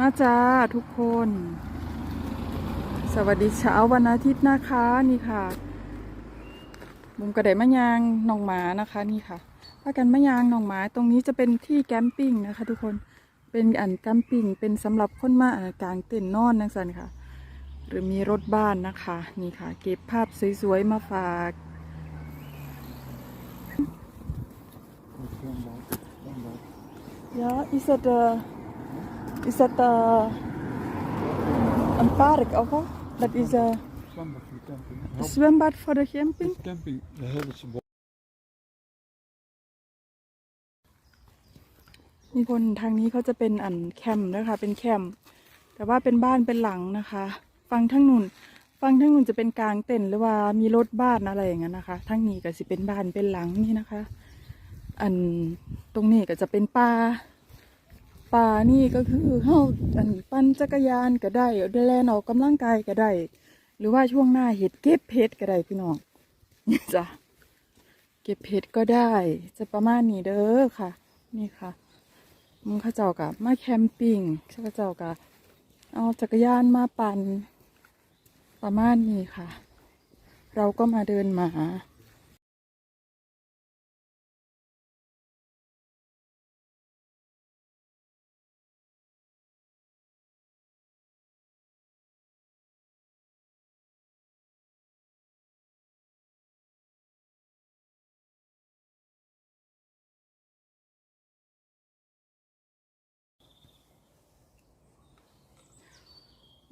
มาจ้าทุกคน สวัสดีเช้าวันอาทิตย์นะคะนี่ค่ะ บุมกระเดมะยางหนองหมานะคะนี่ค่ะพากันมะยางหนองหมาตรงนี้จะเป็นที่แคมปิ้งนะคะ ทุกคนเป็นอันแคมปิ้งเป็นสำหรับคนมาอ่ากลางเต็นท์นอนนังสันค่ะ หรือมีรถบ้านนะคะนี่ค่ะ เก็บภาพสวยๆมาฝาก Ja, is het, uh, is het uh, een park of wat? Dat is uh, Zwembad voor de camping. een Help, zwembad voor de camping? de camping, de Hilversche bos. นี่คนทางนี้เขาจะเป็นอันแคมป์นะคะ เป็นแคมป์แต่ว่าเป็นบ้านเป็นหลังนะคะ ฟังทั้งนู่นฟังทั้งนู่นจะเป็นกลางเต็นท์หรือว่ามีรถบ้านอะไรอย่างนั้นนะคะ ทั้งนี้ก็สิเป็นบ้านเป็นหลังนี่นะคะ อันตรงนี้ก็จะเป็นป่า ป่านี่ก็คือเฮาอันปั่นจักรยานก็ได้ดินแลนออกกำลังกายก็ได้ หรือว่าช่วงหน้าเห็ดเก็บเห็ดก็ได้พี่น้องนี่จ้ะเก็บเห็ดก็ได้ จะประมาณนี้เด้อค่ะ นี่ค่ะมึงข้าเจ้ากับมาแคมปิ้งข้าเจ้ากับเอาจักรยานมาปั่นประมาณนี้ค่ะ เราก็มาเดินมา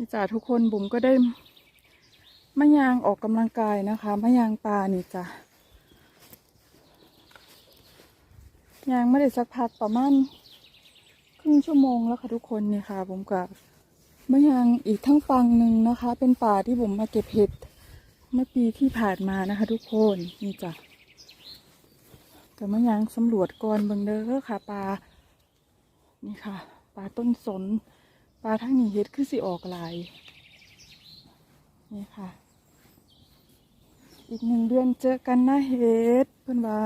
นี่จ้ะทุกคนบุ๋มก็ได้มะยางออกกำลังกายนะคะมะยางปลานี่จ้ะยางไม่ได้สักพักประมาณครึ่งชั่วโมงแล้วค่ะทุกคนนี่ค่ะบุ๋มกับมะยางอีกทั้งปังหนึ่งนะคะ เป็นป่าที่บุ๋มมาเก็บเห็ดเมื่อปีที่ผ่านมานะคะ ทุกคนนี่จ้ะแต่มะยางสำรวจก่อนเบิ่งเด้อค่ะปลานี่ค่ะปลาต้นสน ปลาทั้งนี้เฮ็ดคือสิออกลายนี่ค่ะ อีกหนึ่งเดือนเจอกันนะเฮ็ดเพื่อนว่า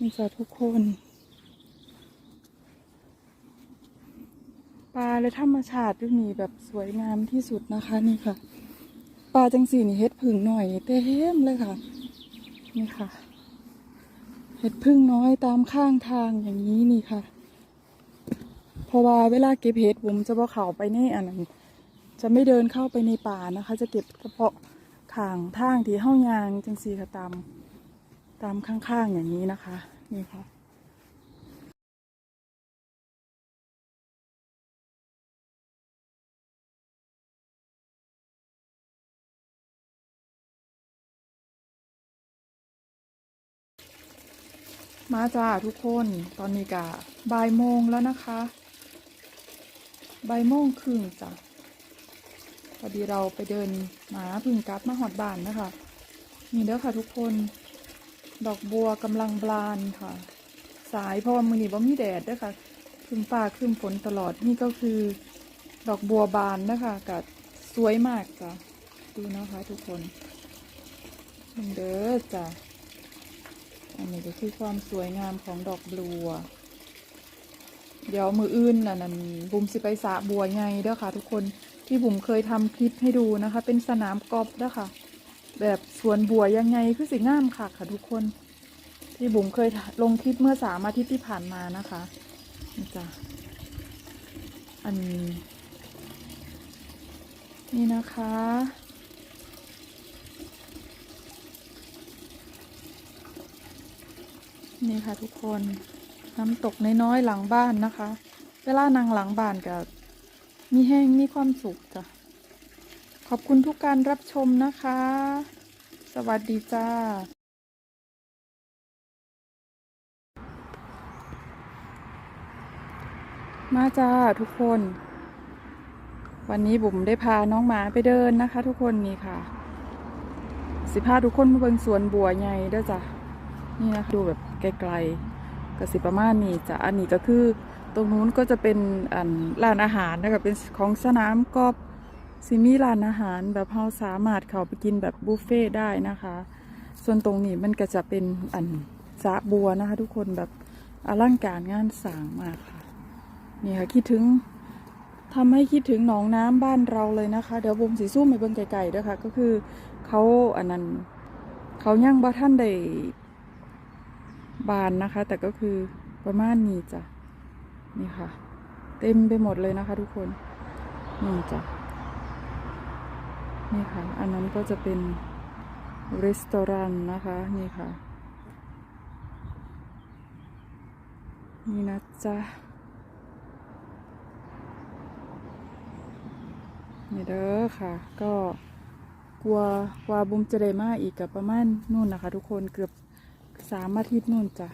นี่จ้ะทุกคน ปลาและธรรมชาติที่นี่แบบสวยงามที่สุดนะคะนี่ค่ะ ปลาจังสีนี่เฮ็ดผึ่งหน่อยเต็มเลยค่ะ นี่ค่ะ เห็ดพึ่งน้อยตามข้างทางอย่างนี้นี่ค่ะ เพราะว่าเวลาเก็บเห็ดผมจะบ่เขาไปในอันนั้นจะไม่เดินเข้าไปในป่านะคะ จะเก็บเฉพาะทางทางที่เฮ้ายางจังสีค่ะตามตามข้างๆอย่างนี้นะคะ นี่ค่ะมาจ้าทุกคนตอนนี้กะบ่ายโมงแล้วนะคะ บ่ายโมงครึ่งจ้ะพอดีเราไปเดินหมาพึ่งกลับมาหอดบานนะคะนี่เด้อค่ะทุกคน ดอกบัวกำลังบานค่ะ สายเพราะว่ามือนี้บ่มีแดดเด้อค่ะครึมฟ้าครึมฝนตลอดนี่ก็คือ ดอกบัวบานนะคะกับสวยมากจ้ะดูนะคะทุกคนนี่เด้อจ้ะอันนี้ก็คือความสวยงามของดอกบัว เดี๋ยวมืออื่นน่ะนั่นบุ๋มสิไปสะบัวไงเด้อค่ะ ทุกคนที่บุ๋มเคยทำคลิปให้ดูนะคะ เป็นสนามกอล์ฟเด้อค่ะ แบบสวนบัวยังไงคือสิงามค่ะค่ะทุกคน ที่บุ๋มเคยลงคลิปเมื่อสามอาทิตย์ที่ผ่านมานะคะนี่จ้ะอันนี้นี่นะคะนี่ค่ะทุกคน น้ำตกน้อยๆหลังบ้านนะคะ เวลานางหลังบ้านกับมีแห้งมีความสุขจ้ะ ขอบคุณทุกการรับชมนะคะ สวัสดีจ้า มาจ้าทุกคน วันนี้บุ๋มได้พาน้องหมาไปเดินนะคะ ทุกคนนี่ค่ะ สิพาทุกคนมาเบิ่งสวนบัวใหญ่ด้อจ้ะ นี่นะคะดูแบบไกลๆ กสิประมาณนี้จ้ะอันนี้ก็คือตรงนู้นก็จะเป็นอันร้านอาหารนะคะเป็นของสนามกอล์ฟซิมีร้านอาหารแบบเราสามารถเข้าไปกินแบบบุฟเฟ่ต์ได้นะคะ ส่วนตรงนี้มันก็จะเป็นอันสะบัวนะคะ ทุกคนแบบอลังการงานสางมากค่ะนี่ค่ะคิดถึงทำให้คิดถึงหนองน้ำบ้านเราเลยนะคะ เดี๋ยววงสีสู้ไปเบิ่งไก่ๆด้วยค่ะ ก็คือเขาอันนั้นเขาย่างบ่ท่านได้ บานนะคะ แต่ก็คือประมาณนี้จ้ะนี่ค่ะ เต็มไปหมดเลยนะคะ ทุกคนนี่จ้ะนี่ค่ะ อันนั้นก็จะเป็นรีสตอรันนะคะนี่ค่ะ นี่นะจ๊ะนี่เด้อค่ะ ก็กลัวกว่าบุมจะได้มาอีกกับประมาณนู่นนะคะ ทุกคนเกือบ สามอาทิตย์นู่นจ้ะ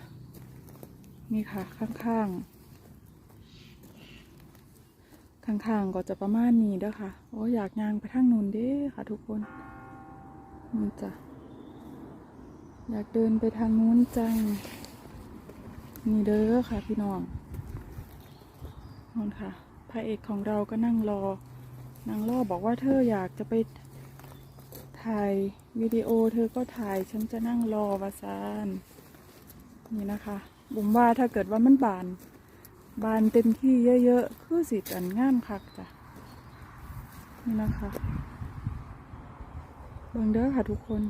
นี่ค่ะข้างๆ ข้างๆ ก็จะประมาณนี้เด้อค่ะ โอ้อยากย่างไปทางนู่นเด้ค่ะทุกคนนู่นจ้ะ อยากเดินไปทางนู้นจัง นี่เด้อค่ะพี่น้องนอนค่ะ พระเอกของเราก็นั่งรอ นางล่อบอกว่าเธออยากจะไป ถ่ายวิดีโอเธอก็ถ่ายฉันจะนั่งรอวาซานนี่นะคะบุ๋มว่าถ้าเกิดว่ามันบาน บานเต็มที่เยอะๆคือสิกันงามคักจ้ะนี่นะคะเบิ่งเด้อค่ะทุกคน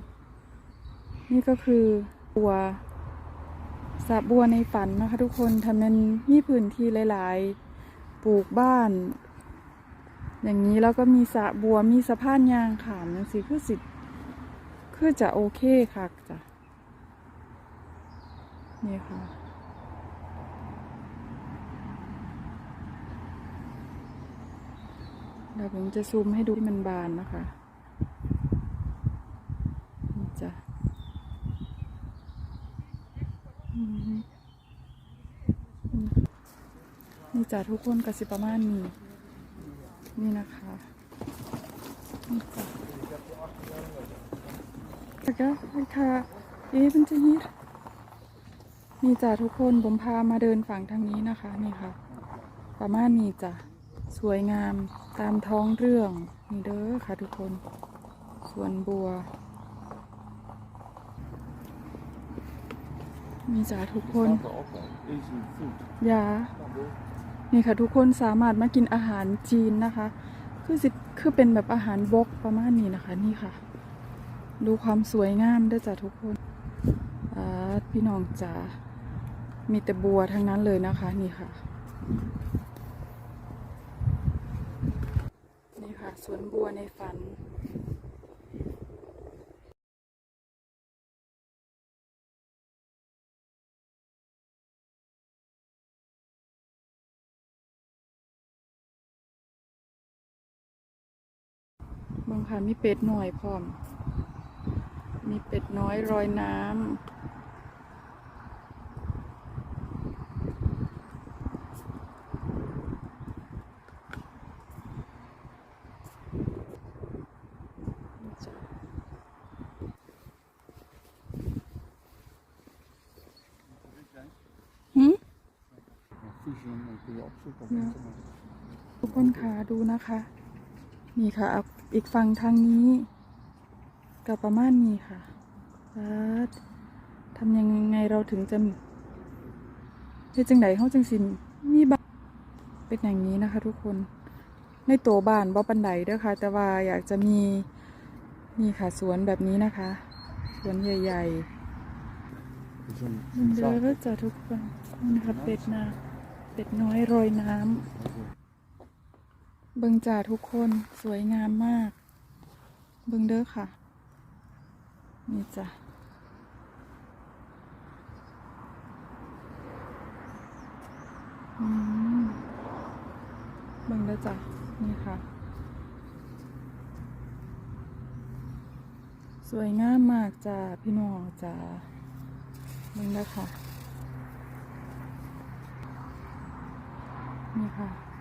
นี่ก็คือบัวสระบัวในฝันนะคะ ทุกคนทำเป็นมีพื้นที่หลาย ๆ ปลูกบ้าน อย่างนี้แล้วก็มีสะบัวมีสะพานยางขามนังสิคือสิคือจะโอเคค่ะจ้ะนี่ค่ะเดี๋ยวผมจะซูมให้ดูที่มันบานนะคะนี่จ้ะนี่จ้ะทุกคนกสิประมาณนี้ นี่นะคะนี่จ้ะแล้วก็ค่ะเอ๊ะมันจะยิดนี่จ้ะทุกคนผมพามาเดินฝั่งทางนี้นะคะนี่ค่ะ ประมาณนี้จ้ะสวยงามตามท้องเรื่องนี่เด้อค่ะทุกคนสวนบัวมีจ้ะทุกคน Staat erop, hè. Easy food. ยา นี่ค่ะทุกคนสามารถมากินอาหารจีนนะคะ คือสิคือเป็นแบบอาหารบกประมาณนี้นะคะ นี่ค่ะ ดูความสวยงามด้วยจ้ะทุกคนพี่น้องจ๋ามีแต่บัวทั้งนั้นเลยนะคะ นี่ค่ะ นี่ค่ะสวนบัวในฝัน บางค่ะมีเป็ดหน่อยพร้อม มีเป็ดน้อยรอยน้ำหืม Ja, vies, dan kun je opzoeken op Ja. internet. ทุกคนค่ะดูนะคะ นี่ค่ะเอาอีกฝั่งทางนี้กับประมาณนี้ค่ะแล้วทำยังไงเราถึงจะเฮ็ดจังไดเขาจังสิมีบ้านเป็นอย่างนี้นะคะ ทุกคน ในตัวบ้านบ่ปันไดเด้อค่ะ แต่ว่าอยากจะมีนี่ค่ะสวนแบบนี้นะคะ สวนใหญ่ Dus een ๆมันเด้อจ้ะทุกคนนี่นะคะเป็ดนาเป็ดน้อยรอยน้ำ เบิงจ่าทุกคนสวยงามมาก เบิงเด้อค่ะ นี่จ้ะอืมเบิงเด้อจ้ะนี่ค่ะ สวยงามมากจ้าพี่น้องจ้าเบิงเด้อค่ะ นี่ค่ะ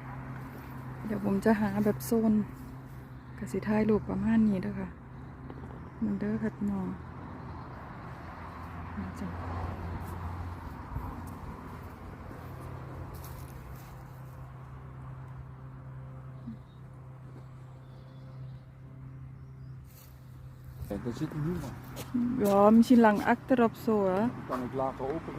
ดี๋ยวผมจะหาแบบโซนกสิท้ายรูปประมาณนี้เด้อค่ะเหมันเด้อค่ะพี่น้องนี่จ้ะ Ja, daar zit niemand. Ja, misschien lang achterop zo, hè. Dan kan ik later open gaan.